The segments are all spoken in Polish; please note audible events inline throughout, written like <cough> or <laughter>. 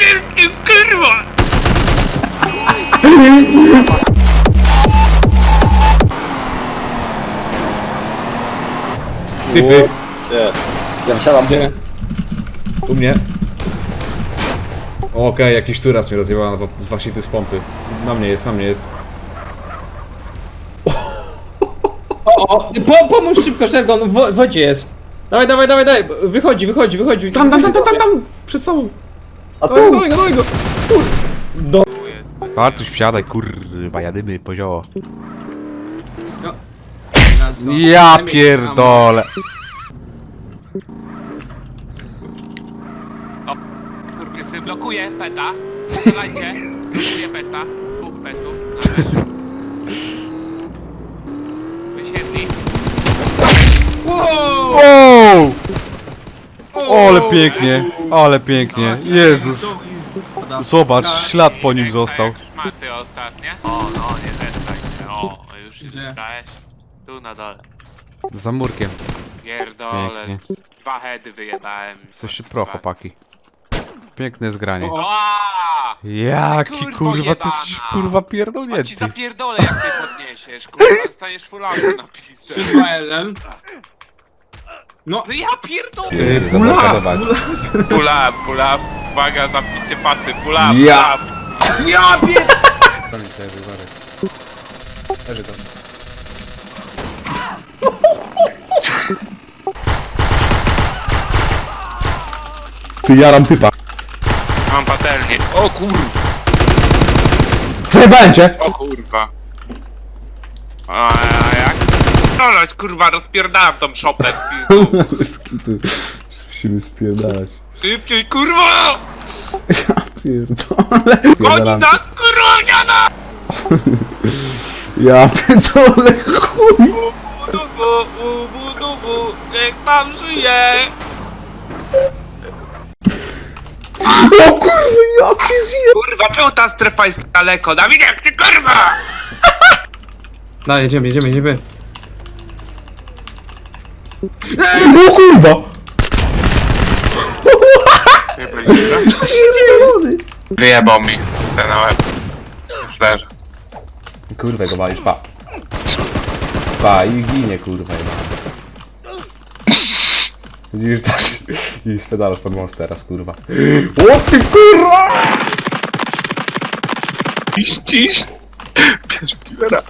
wszystkim, kurwa! Typy, Nie. Zasiadam. gdzie? U mnie. Okej, jakiś turas mnie rozjebał na właśnie ty z pompy. Na mnie jest, na mnie jest. O, o, po, pomóż szybko, Shergon, w wo- wodzie jest. Dawaj, dawaj, dawaj, dawaj, wychodzi, wychodzi, wychodzi. Tam, tam, tam, tam, tam, tam! Przed sobą! A Dawaj go, tu, dawaj go, dawaj go! do... Bartuś wsiadaj, kurwa, jadymy, pozioło. No. Ja pierdolę. Kurwa, sobie blokuje peta. Strzelajcie. Blokuje peta. Dwóch petów. Nawet. Wysiedli. Wow! Ale pięknie, ale pięknie. Jezus. Zobacz, ślad po nim został. Szmaty ostatnie. O, no, nie zestaj się. O, już się zestałeś. Tu na dole. Za murkiem. Pierdole. Pięknie. Dwa heady wyjebałem. Coś się pro, chłopaki. Piękne zgranie. Oaa! Jaki Kurwo kurwa, ty jesteś kurwa A ci pierdolnięty. zapierdolę jak ty podniesiesz, kurwa, staniesz fulauty na pizdę. 2-1. No, No ja pierdolę! Yy, zablokować. Pula, pula, uwaga, zapicie pasy, pula, Ja. pula. ja pier... Pamiętaj, uważaj. Leży tam. Ty jaram typa. Mam patelnię. O kurwa, Zajebałem cię! o kurwa. A, jak? Dolać, kurwa, rozpierdalam tą szopę pizdu. <laughs> Musimy spierdalać. Szybciej, kurwa! Ja pierdolę. Goni Spierdalam. nas, kurwa, dziada! Ja pierdolę, chuj. Ubudubu, ubudubu, niech tam żyje! O kurwa, jaki zje... Kurwa, czemu ta strefa jest daleko? Dawidek, ty kurwa! No, jedziemy, jedziemy, jedziemy. O kurwa! Pierdolony. Wyjebał mi ten na łeb. Już leży. Kurwa, go walisz, pa. Pa, i ginie, kurwa. Widzisz, <laughs> tak, i spedalasz pod most teraz, kurwa. O ty kurwa! Cisz, cisz. Bierz piłera.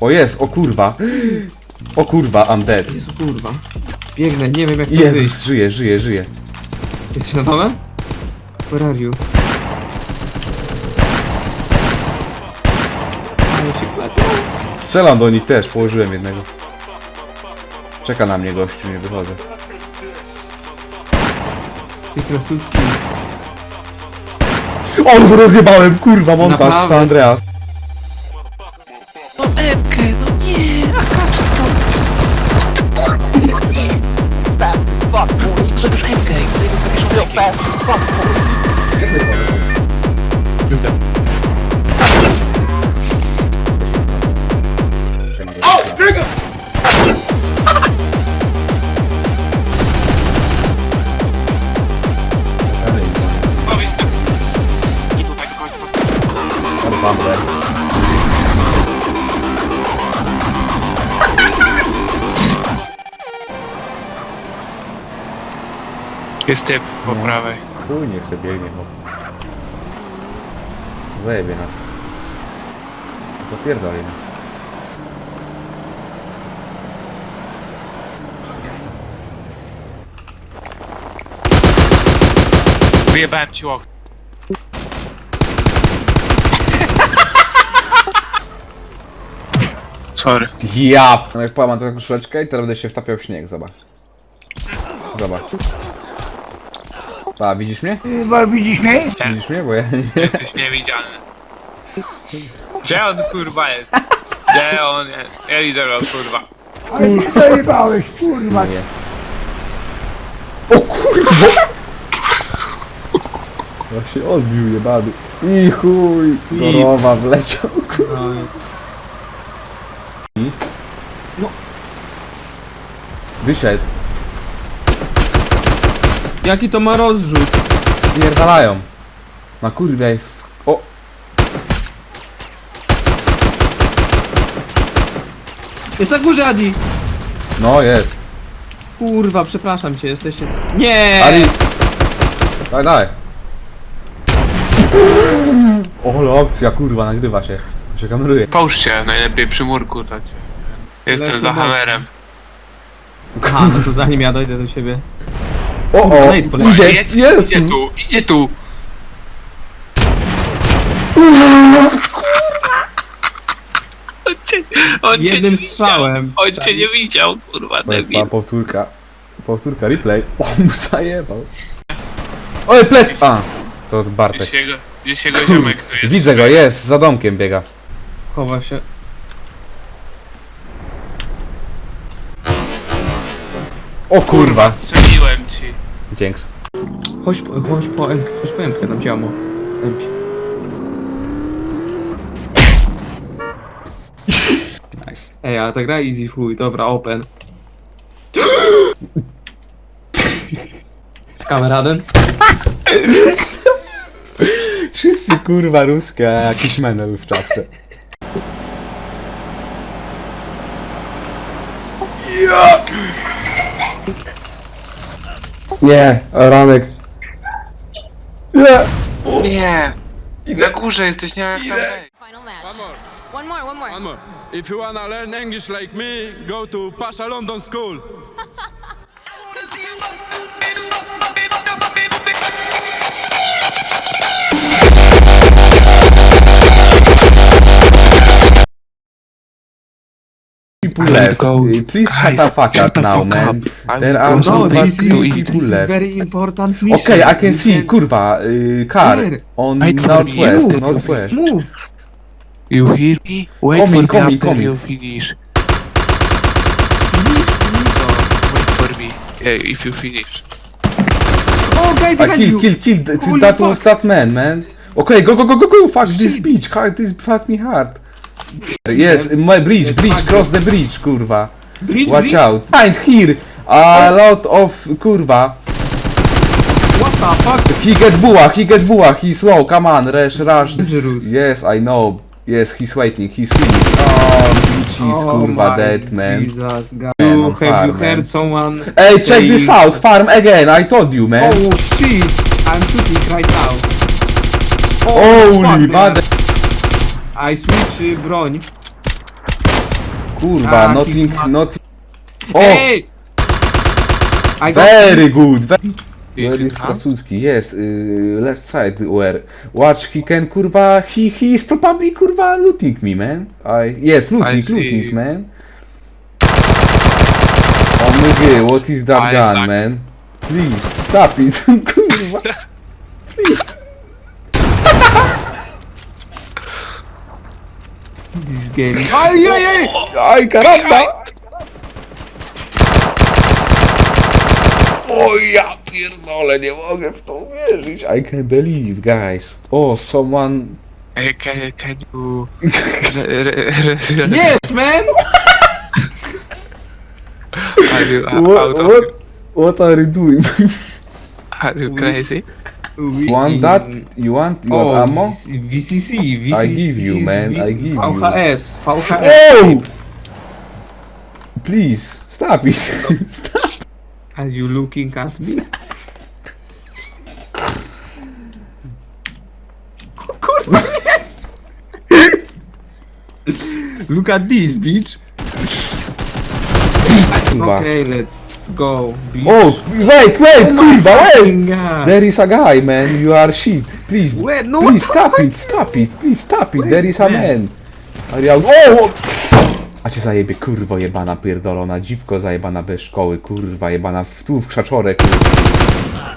O jest, o kurwa. O kurwa, I'm dead. Jezu, kurwa. Biegnę, nie wiem jak to wyjść. Jezus, żyje, żyje, żyje. Jesteś na dole? Where are you? Ale się klepie. Strzelam do nich też, położyłem jednego. Czeka na mnie gościu, nie wychodzę. Ty krasucki. O, go rozjebałem, kurwa, montaż Naprawdę? San Andreas. Jest typ po prawej. Chuj, niech sobie biegnie, bo... Zajebie nas. Zapierdoli nas. Wyjebałem ci okno. <laughs> Sorry. Ja! No jak połamam taką koszuleczkę i teraz będę się wtapiał w śnieg, zobacz. Zobacz. Pa, widzisz mnie? Widzisz mnie? Widzisz mnie? Bo ja nie... Jesteś niewidzialny. Gdzie on kurwa jest? Gdzie on jest? Ja go kurwa. Ale się zajebałeś, kurwa. nie. O kurwa! Jak się odbił jebany. I chuj! Do rowa wleciał, kurwa. Wyszedł. Jaki to ma rozrzut? Spierdalają. Na kurwa jest... O! Jest na górze, Adi! No jest. Kurwa, przepraszam cię, jesteście... Nie! Ali! Daj, daj. O, opcja, kurwa, nagrywa się. To się kameruje. Połóż się, najlepiej przy murku dać. Jestem Lecę za mocno. hamerem. Aha, no to zanim ja dojdę do siebie. O, o! Nate. Idzie, jest! Idzie tu, idzie tu! On cię, on cię Jednym nie strzałem. Widział. On cię nie widział, kurwa, To jest ta debil. powtórka. Powtórka, replay. <laughs> O, mu zajebał. Oj, plec! A! To Bartek. Gdzieś jego, gdzieś jego ziomek tu jest. Widzę go, jest, za domkiem biega. Chowa się. O kurwa! Strzeliłem Dzięks. Chodź, po- chodź po M, chodź po M, tam działamo. MP. Nice. Ej, ale ta gra easy w chuj, dobra, open. <laughs> Kameraden? Wszyscy kurwa ruskie, a jakiś menel w czapce. Nie, ranek. Nie! Nie! Na górze jesteś, nie jak tam. Final match. One more, one more. One more. If you wanna learn English like me, go to Pasha London School. <laughs> People left. Uh, Please shut the fuck up now, man. There are No, over this three is, people this is left. very important mission. Okay, I can You see, kurwa, y, car Where? on for me. northwest, Move. northwest. Move! You hear me? Wait Coming, for coming, me after coming. you finish. Wait for me. Yeah, if you finish. Oh, guy I behind kill, you! kill, kill, th- Holy that was fuck. that man, man. Okay, go, go, go, go, go, fuck this beach, fuck this, fuck me hard. Yes, my bridge, bridge, cross the bridge, kurwa. Bridge, Watch bridge? out. Find here a lot of, kurwa. What the fuck? He get buła, he get buła, he's low, come on, rush, rush. Yes, I know. Yes, he's waiting, he's healing. Oh, Oh kurwa my dead, man. Jesus, guy. Man, You, have you man. heard someone Hey, check saying- this out, farm again, I told you, man. Oh shit! I'm shooting right now. Holy, fuck, bad. I switch y, broń. Kurwa, Ah, nothing, he's nothing. Oh, Hey! I got very good. Very is huh? Krasucki? Yes, uh, left side where. Watch, he can kurwa, he, he is probably kurwa looting me, man. I, yes, looting, see. looting, man. Oh my god, what is that I gun, suck. man? Please, stop it, <laughs> kurwa. <laughs> Please. This game. <laughs> Ay, ay, ay! Aj, karamba! O oh, ja pierdolę, nie mogę w to uwierzyć. I can't believe, guys. Oh, someone... Hey, can, can you... re, re, re, re, Yes, man! Are you <laughs> out What, of what, what are you doing? <laughs> Are you crazy? We you want that? You want, you Oh, ammo? VCC, VCC. I give you, man, I give you. VHS, VHS. Oh! Please, stop it. <laughs> stop. Are you looking at me? Kurwa! Look at this, bitch. <laughs> Okay, let's go, bitch. Oh, wait, wait, kurwa, wait! God. There is a guy, man. You are shit. Please, Wait, no, please what stop it, stop it, please stop it. There is a man. Are you? Oh! A cię zajebie, kurwo jebana pierdolona, dziwko zajebana bez szkoły, kurwa jebana w tu w krzaczorę, kurwa.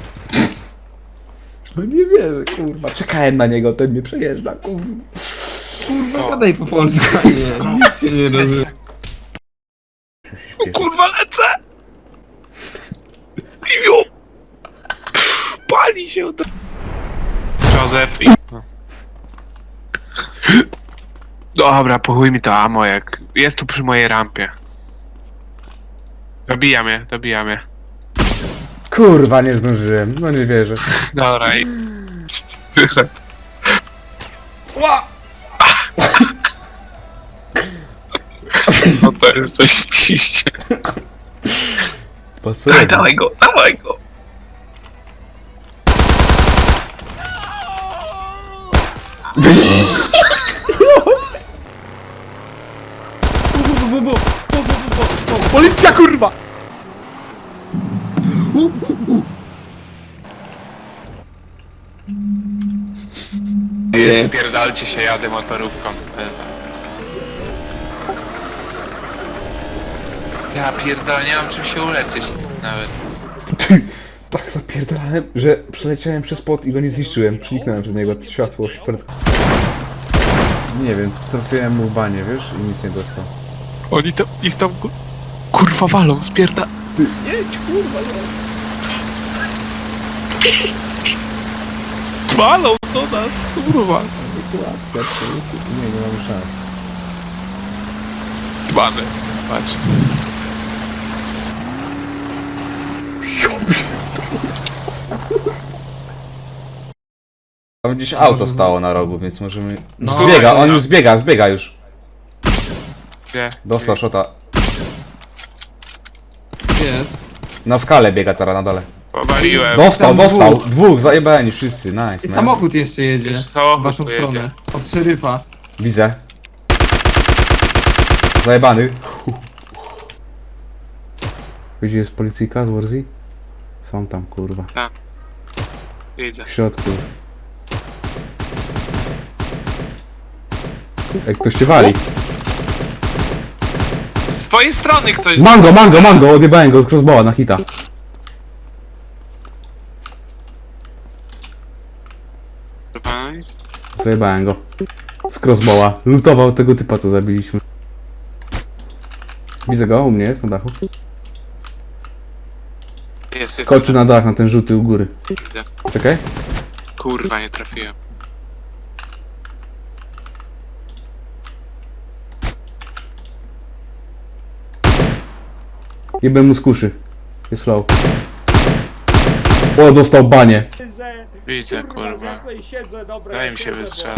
No nie wierzę, kurwa. Czekałem na niego, ten mnie przejeżdża, kurwa. Gadaj po polsku, nie, nic się nie rozumie. O kurwa, lecę! Iu! Pali się to... Józef i... Dobra, pochuj mi to amo jak... Jest tu przy mojej rampie. Dobija mnie, dobija mnie. Kurwa, nie zdążyłem. No nie wierzę. Dobra i... Wyszedł. No to jest coś piście. Po co? <laughs> Dawaj go, dawaj go. Bu, bu, bu, bu, bu, bu, bu, bu. Policja kurwa! Spierdalcie się, jadę motorówką. Ja pierdolę, nie mam czym się uleczyć nawet. Ty, tak zapierdalałem, że przeleciałem przez płot i go nie zniszczyłem. Przeniknąłem przez niego światło przed... Nie wiem, trafiłem mu w banie, wiesz? I nic nie dostał. Oni to, ich tam ku- kurwa walą, spierda... Ty, jedź kurwa, Walą do nas, kurwa. Sytuacja, człowieku. Nie, nie mamy szans. Mamy, patrz. Tam gdzieś auto stało na rogu, więc możemy... No. Zbiega, on już zbiega, zbiega już. Gdzie? Dostał szota. Jest. Na skalę biega teraz na dole. Powaliłem. Dostał, Tam dostał! dwóch. Dwóch, zajebani wszyscy, nice, I man. samochód jeszcze jedzie. Jeszcze samochód W waszą pojedzie. stronę. Od szeryfa. Widzę. Zajebany. Gdzie jest policyjka z Warzy? Są tam, kurwa. Widzę. W środku. Ej, ktoś cię wali. Z twojej strony ktoś... Mango, mango, mango! Odjebałem go od crossbowa na hita. Nice. Zajebałem go. Z crossbowa. Lutował tego typa, co zabiliśmy. Widzę go, u mnie jest na dachu. Jest, jest. Skoczył na dach, na ten żółty u góry. Widzę. Czekaj. Kurwa, nie trafiłem. Jebem mu z kuszy. Jest low. O, dostał banie. Widzę, kurwa. Daj mi się wystrzela.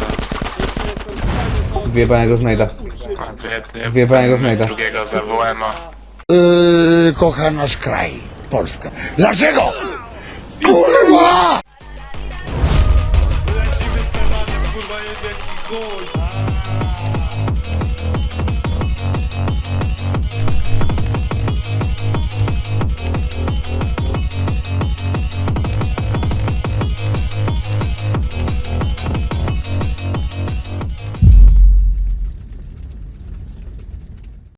Wyjebałem go znajda. To ja Wyjebałem go znajda. drugiego zawołałem, a... Yy, kocha nasz kraj, Polska. Dlaczego? Kurwa! Lecimy z tematem, kurwa, jest jakiś